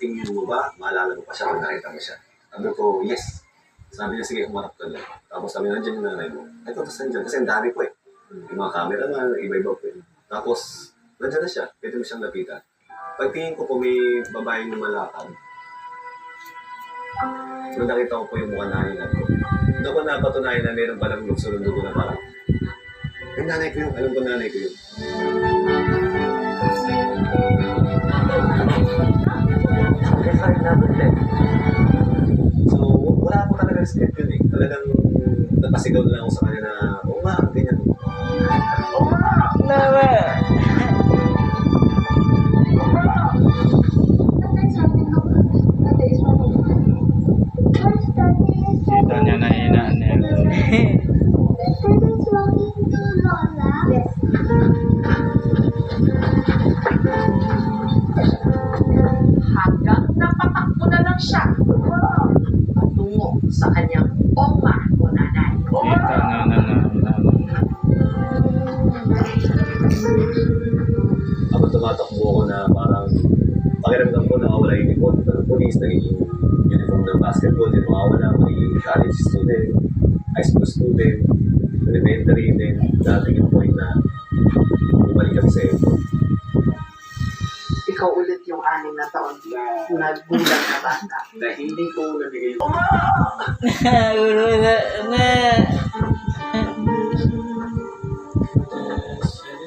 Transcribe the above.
tingin mo ba, maalala mo pa siya kung nakita mo siya? Sabi ko, yes. Sabi niya, sige, umarap ka lang. Tapos sabi nandiyan yung nanay mo. Ito, tapos nandiyan. Kasi ang dami po eh. Yung mga camera nga, iba-iba po eh. Tapos, nandiyan na siya. Pwede mo siyang lapitan. Pagtingin ko po may babaeng lumalakad. Nung nakita ko po yung mukha na hinat ko. Doon ko napatunayan na meron palang lukso ng dugo na parang, ay nanay ko yun, alam ko nanay ko yun. So, wala po talaga script yun eh. Talagang napasigaw na lang ako sa kanya na, oo nga, ganyan. Kita niya na hinaan niya. siya patungo sa kanyang oma o nanay. Kita niya na na hinaan. Habang tumatakbo ako na parang pakiramdam ko nakawala yung uniform ng police, naging uniform ng basketball, din makawala, magiging college student, high school student, elementary, then dating yung point na bumalik kami sa. Ikaw ulit yung anim na taon na gulang na bata. Na hindi ko nabigay yung Ulo na na.